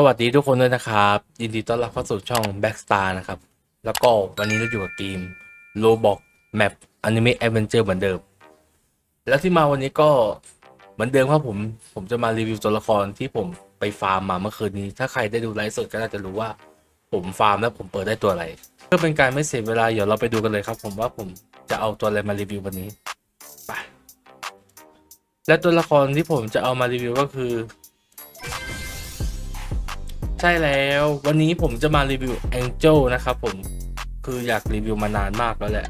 สวัสดีทุกคนด้วยนะครับ ยินดีต้อนรับเข้าสู่ช่อง Backstar นะครับ แล้วก็วันนี้เราอยู่กับเกม Roblox Map Anime Adventure เหมือนเดิม แล้วที่มาวันนี้ก็เหมือนเดิมครับผม ผมจะมารีวิวตัวละครที่ผมไปฟาร์มมาเมื่อคืนนี้ ถ้าใครได้ดูไลฟ์สดก็น่าจะรู้ว่าผมฟาร์มแล้วผมเปิดได้ตัวอะไร เพื่อเป็นการไม่เสียเวลาเดี๋ยวเราไปดูกันเลยครับ ผมว่าผมจะเอาตัวอะไรมารีวิววันนี้ ไป และตัวละครที่ผมจะเอามารีวิวก็คือ ใช่แล้ววันนี้ผมจะมารีวิว Angel นะครับผมคืออยากรีวิวมานานมากแล้วแหละ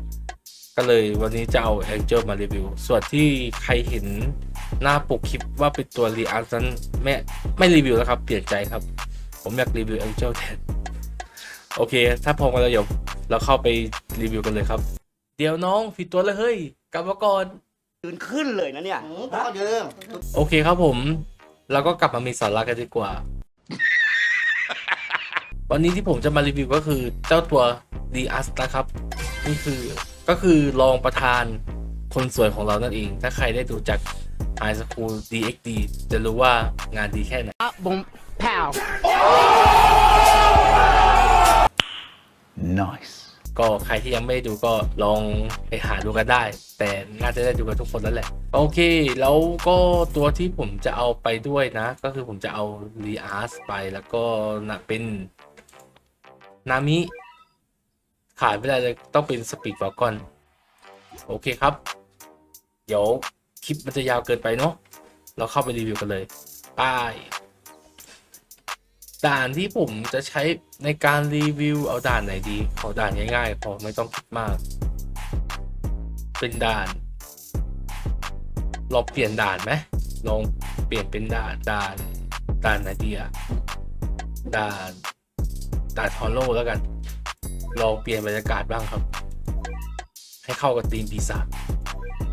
ก็เลยวันนี้จะเอา Angel มารีวิว ส่วนที่ใครเห็นหน้าปกคลิปว่าเป็นตัวรีอาร์นั้นไม่ไม่รีวิวแล้วครับ เปลี่ยนใจครับ ผมอยากรีวิว Angel แทนโอเค ถ้าพร้อมกันแล้วเดี๋ยวเราเข้าไปรีวิวกันเลยครับ เดี๋ยวน้องผิดตัวเลยเฮ้ยกลับมาก่อนยืนขึ้นเลยนะเนี่ย อืมต้องยืมโอเคครับผม เราก็กลับมามีสาระกันดีกว่า วันนี้ที่ผมจะมารีวิวก็คือเจ้าตัว d ีอัสนะครับ นี่คือก็คือรองประธานคนสวยของเรานั่นเอง ถ้าใครได้ดูจาก High School DxD จะรู้ว่างานดีแค่ไหน Up, boom, pow. nice ก็ใครที่ยังไม่ได้ดูก็ลองไปหาดูกันได้ แต่น่าจะได้ดูกันทุกคนแล้วแหละ โอเค แล้วก็ตัวที่ผมจะเอาไปด้วยนะ ก็คือผมจะเอา r e a s ไปแล้วก็นะเป็น นามิขาดไม่ได้เลยต้องเป็นสปีด w อ l กอน โอเคครับ เดี๋ยว คลิปมันจะยาวเกินไปเนาะเราเข้าไปรีวิวกันเลยไป้ายด่านที่ผมจะใช้ในการรีวิวเอาด่านไหนดี ขอด่านง่ายๆพอไม่ต้องคิดมาก เป็นด่านลองเปลี่ยนด่านไหมลองเปลี่ยนเป็นด่านด่านด่านไหนดีอะด่าน ด่านฮอลโลแล้วกัน ลองเปลี่ยนบรรยากาศบ้างครับ ให้เข้ากับธีมปีศาจ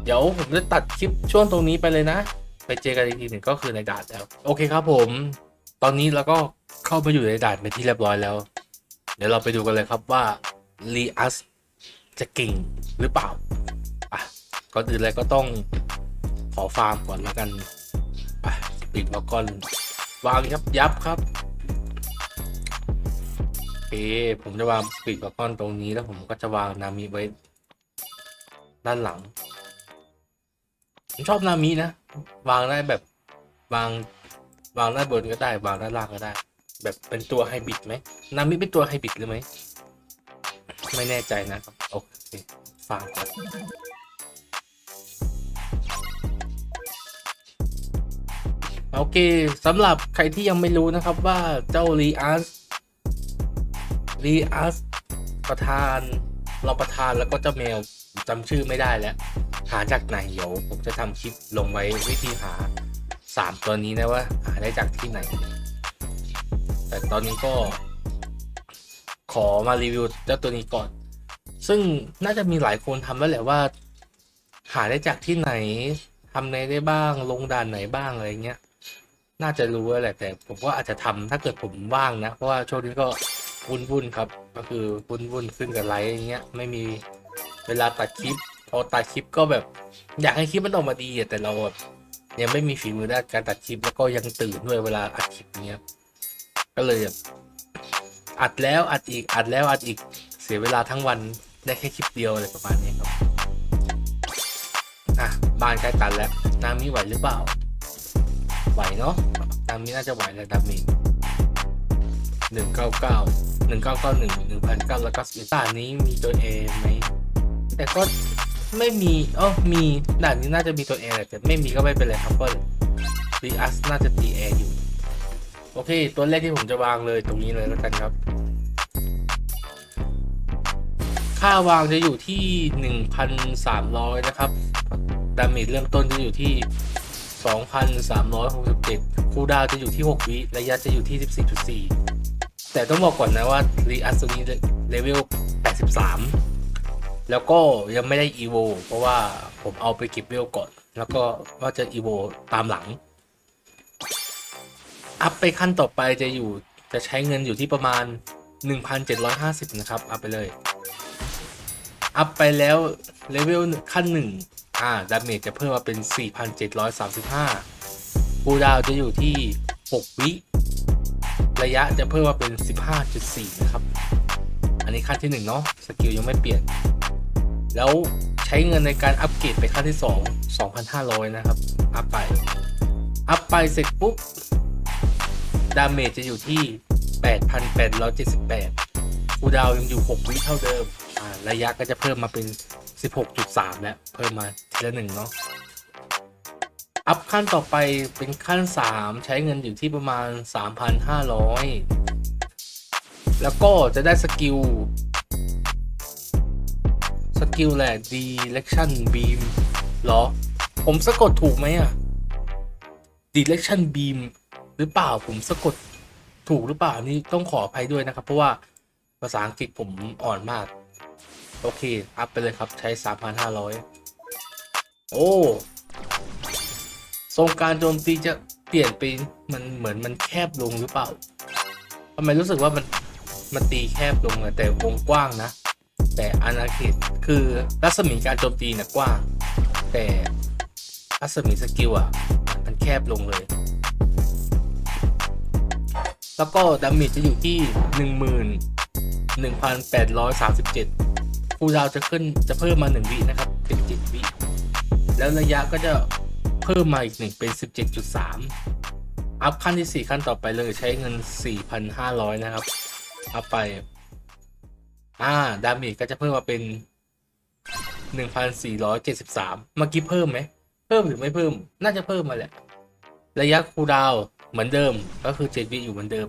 เดี๋ยวผมจะตัดคลิปช่วงตรงนี้ไปเลยนะ ไปเจอกันอีกทีหนึ่งก็คือในดานแล้ว โอเคครับผม ตอนนี้เราก็เข้ามาอยู่ในดานเป็นที่เรียบร้อยแล้ว เดี๋ยวเราไปดูกันเลยครับว่าลีอัสจะเก่งหรือเปล่าอะก่อนอื่นเลยก็ต้องขอฟาร์มก่อนแล้วกันไปปิดวากอนวางยับยับครับ เค ผมจะวางปิดวากอนตรงนี้แล้วผมก็จะวางนามิไว้ ด้านหลัง ผมชอบนามินะ วางได้แบบวางวางด้านบนก็ได้ วางด้านล่างก็ได้ แบบเป็นตัวไฮบริดไหมนามิเป็นตัวไฮบริดหรือไหมไม่แน่ใจนะครับโอเคฟังก่อนโอเคสำหรับใครที่ยังไม่รู้นะครับว่าเจ้ารีอัส รีอัสประธานรองประธานแล้วก็เจ้าแมวจำชื่อไม่ได้แล้ว หาจากไหนเดี๋ยวผมจะทำคลิปลงไว้วิธีหาสามตัวนี้นะว่าหาได้จากที่ไหน แต่ตอนนี้ก็ ขอมารีวิวเจ้าตัวนี้ก่อน ซึ่งน่าจะมีหลายคนทำแล้วแหละว่า หาได้จากที่ไหนทำในได้บ้าง ลงด่านไหนบ้างอะไรเงี้ย น่าจะรู้แหละแต่ผมก็อาจจะทำถ้าเกิดผมว่างนะ เพราะว่าช่วงนี้ก็ วุ่นวุ่นครับ ก็คือวุ่นวุ่นขึ้นกับไลฟ์อย่างเงี้ย ไม่มีเวลาตัดคลิป พอตัดคลิปก็แบบ อยากให้คลิปมันออกมาดีแต่เราแบบยังไม่มีฝีมือด้านการตัดคลิปแล้วก็ยังตื่นด้วยเวลาอัดคลิปเนี้ยก็เลยแบบอัดแล้วอัดอีกอัดแล้วอัดอีกเสียเวลาทั้งวันได้แค่คลิปเดียวอะไรประมาณนี้ครับอะบ้านใกล้ตันแล้วนามิไหวหรือเปล่า ไหวเนาะนามิน่าจะไหวแล้วดามิหนึ่งเก้าเก้า หนึ่งเก้าเก้าหนึ่งหนึ่งพันเก้าแล้วก็สิบด่านนี้มีตัวเอไหมแต่ก็ไม่มีอ๋อมีด่านนี้น่าจะมีตัวแอร์แหละแต่ไม่มีก็ไม่เป็นไรครับก็รีอัสน่าจะตีแอร์อยู่ โอเค ตัวแรกที่ผมจะวางเลยตรงนี้เลยแล้วกันครับ ค่าวางจะอยู่ที่1,300นะครับดาเมจเริ่มต้นจะอยู่ที่ 2,367 คูดาวจะอยู่ที่ 6 วิ ระยะจะอยู่ที่ 14.4 แต่ต้องบอกก่อนนะว่ารีอัสตัวนี้เลเวล 83 แล้วก็ยังไม่ได้ EVO เพราะว่าผมเอาไปเก็บเวลก่อน แล้วก็ว่าจะ EVO ตามหลัง อัพไปขั้นต่อไปจะอยู่จะใช้เงินอยู่ที่ประมาณ 1,750 นะครับ อัพไปเลย อัพไปแล้วเลเวลขั้นหนึ่งอ่า ดาเมจจะเพิ่มมาเป็น 4,735คูดาวจะอยู่ที่ 6 วิ ระยะจะเพิ่มมาเป็น 15.4 นะครับ อันนี้ขั้นที่ 1 เนาะสกิลยังไม่เปลี่ยน แล้วใช้เงินในการอัปเกรดไปขั้นที่ 2 2,500 นะครับ อัพไป อัพไปเสร็จปุ๊บ ดาเมจจะอยู่ที่ 8,878คูดาวยังอยู่ 6 วิเท่าเดิม ระยะก็จะเพิ่มมาเป็น 16.3 แล้ว เพิ่มมาทีละหนึ่งเนาะ อัพขั้นต่อไปเป็นขั้น 3 ใช้เงินอยู่ที่ประมาณ 3,500 แล้วก็จะได้สกิล สกิลแหละ direction beam หรอ ผมสะกดถูกไหมอะ direction beam หรือเปล่าผมสะกดถูกหรือเปล่านี่ต้องขออภัยด้วยนะครับ เพราะว่าภาษาอังกฤษผมอ่อนมาก โอเค อัพไปเลยครับใช้ 3,500 โอ้ ทรงการโจมตีจะเปลี่ยนไปมันเหมือนมันแคบลงหรือเปล่าทำไมรู้สึกว่ามันมันตีแคบลงอะแต่วงกว้างนะ แต่อาณาเขตคือรัศมีการโจมตีนี่ยกว้าง แต่รัศมีสกิลอะมันแคบลงเลย แล้วก็ดาเมจจะอยู่ที่หนึ่งหมื่นหนึ่งพันแปดร้อยสามสิบเจ็ดคูดาวจะขึ้นจะเพิ่มมาหนึ่งวินะครับเป็นเจ็ดวิ แล้วระยะก็จะ เพิ่มมาอีกหนึ่งเป็นสิบเจ็ดจุดสามอัพขั้นที่สี่ขั้นต่อไปเลยใช้เงินสี่พันะครับ อัพไป อ่า ดาเมจก็จะเพิ่มมาเป็นหนึ่งพันสี่ร้อยเมื่อกี้เพิ่มไหม เพิ่มหรือไม่เพิ่ม น่าจะเพิ่มมาแหละ ระยะคูลดาวเหมือนเดิม ก็คือเจ็ดวิอยู่เหมือนเดิม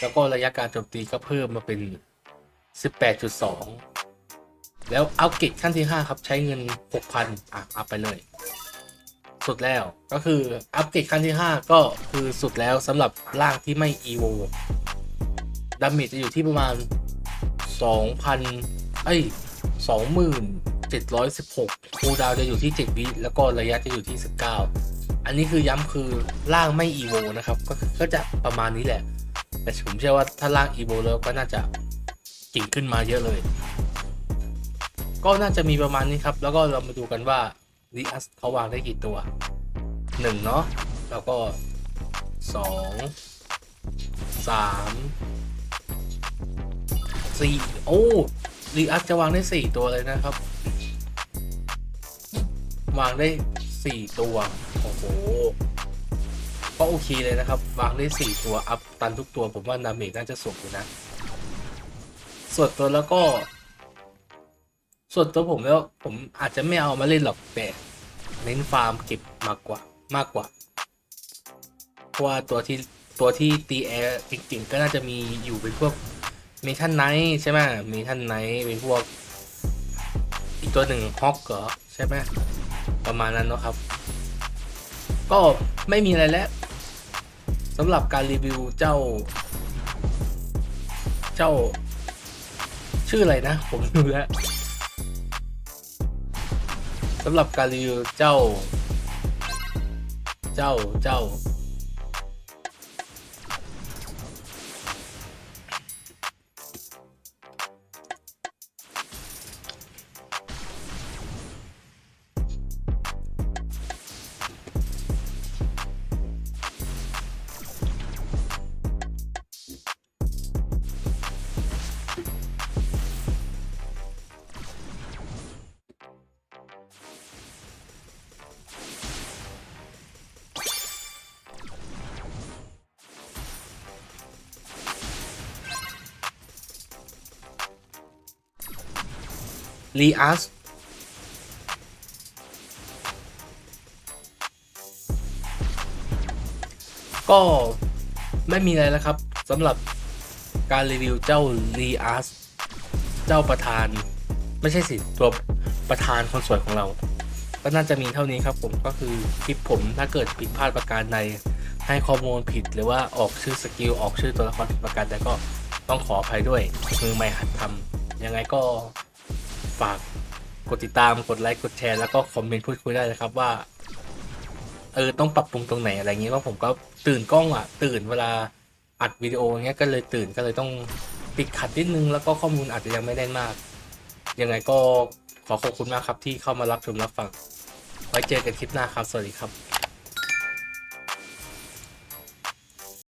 แล้วก็ระยะการโจมตีก็เพิ่มมาเป็นสิบแปดจุดสองแล้วเอาเกตขั้นที่ 5 ครับ ใช้เงิน 6,000 อะอัพไปเลย สุดแล้ว ก็คืออัปเกรดขั้นที่ 5 ก็คือสุดแล้วสำหรับร่างที่ไม่ EVO ดาเมจจะอยู่ที่ประมาณ 2,000 เอ้ย 2716 คูลดาวจะอยู่ที่ 7 วิแล้วก็ระยะจะอยู่ที่ 19 อันนี้คือย้ำคือร่างไม่ EVO นะครับ ก็ก็จะประมาณนี้แหละ แต่ผมเชื่อว่าถ้าร่าง EVO แล้วก็น่าจะเก่งขึ้นมาเยอะเลย ก็น่าจะมีประมาณนี้ครับ แล้วก็เรามาดูกันว่า ดีอัสเขาวางได้กี่ตัวหนึ่งเนาะแล้วก็สองสามสี่โอ้ดีอัสจะวางได้สี่ตัวเลยนะครับ วางได้สี่ตัวโอ้โหก็โอเคเลยนะครับ วางได้สี่ตัวอัพตันทุกตัวผมว่านาเมจน่าจะสูงอยู่นะ ส่วนตัวแล้วก็ ส่วนตัวผมแล้วผมอาจจะไม่เอามาเล่นหรอกแต่เน้นฟาร์มเก็บมากกว่ามากกว่าเพราะว่าตัวที่ตัวที่ตีแอร์จริงๆก็น่าจะมีอยู่เป็นพวกมีท่านไนท์ใช่ไหมมีท่านไนท์เป็นพวก อีกตัวหนึ่งฮอกเหรอใช่ไหมประมาณนั้นเนาะครับ ก็ไม่มีอะไรแล้วสำหรับการรีวิวเจ้า เจ้า ชื่ออะไรนะ ผมดูแล้ว สำหรับการรีวิวเจ้า เจ้าเจ้า รีอัสก็ไม่มีอะไรแล้วครับสำหรับการรีวิวเจ้ารีอัสเจ้าประธาน ไม่ใช่สิตัวประธานคนสวยของเรา ก็น่าจะมีเท่านี้ครับผมก็คือคลิปผมถ้าเกิดผิดพลาดประการใดให้ข้อมูลผิดหรือว่าออกชื่อสกิลออกชื่อตัวละครผิดประการใดก็ต้องขออภัยด้วยมือไม่หัดทำยังไงก็ ฝากกดติดตามกดไลค์กดแชร์แล้วก็คอมเมนต์พูดคุยได้นะครับว่า เออต้องปรับปรุงตรงไหนอะไรเงี้ยว่าะผมก็ตื่นกล้องอะ ตื่นเวลาอัดวิดีโอเงี้ยก็เลยตื่นก็เลยต้องติดขัดนิดนึงแล้วก็ข้อมูลอาจจะยังไม่ได้มาก ยังไงก็ขอขอบคุณมากครับที่เข้ามารับชมรับฟัง ไว้เจอกันคลิปหน้าครับ สวัสดีครับ